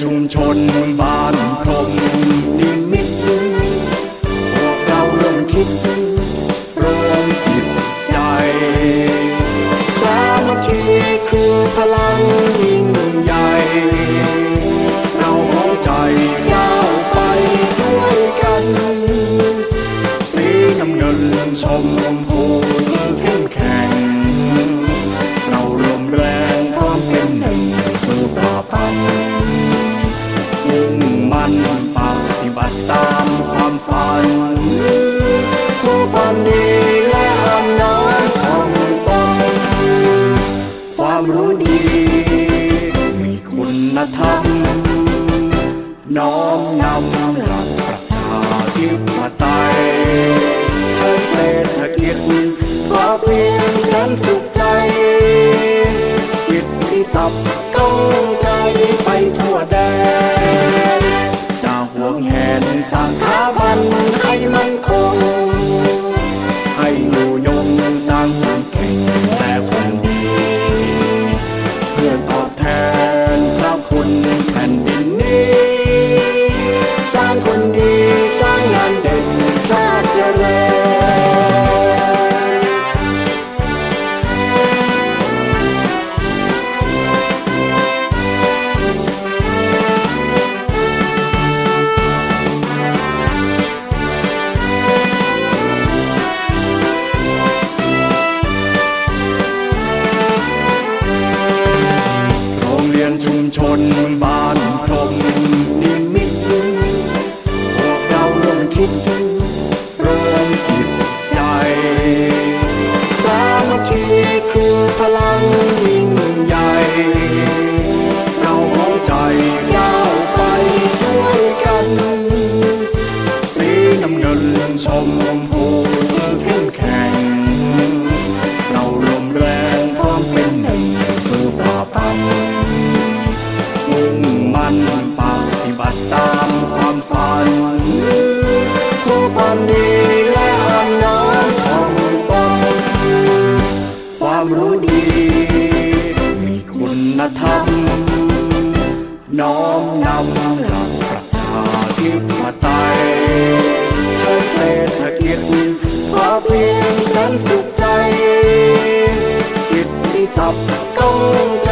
ชุมชนบ้านพรหมนิมิตพวกเราเริ่มคิดริ่มจิตใจ สามัคคีคือพลังยิ่งใหญ่ เราพร้อมใจก้าวไปด้วยกัน สีน้ำเงินชมพูเข้มแข็ง ฝันผู้ฝันดีและอำนาจของตนความรู้ดี มีคุณธรรม น้อมนำหลักประชาธิปไตยเชิญเศรษฐกิจพอเพียงแสนสุขใจกิตติศัพท์ก้องไกลไปทั่วแดนจะห่วงแหนสร้าง คือพลังยิ่งใหญ่ ธรรม น้อมนำหลักประชาธิปไตยเชิญเศรษฐกิจพอเพียงแสนสุขใจกิตติศัพท์ก้อง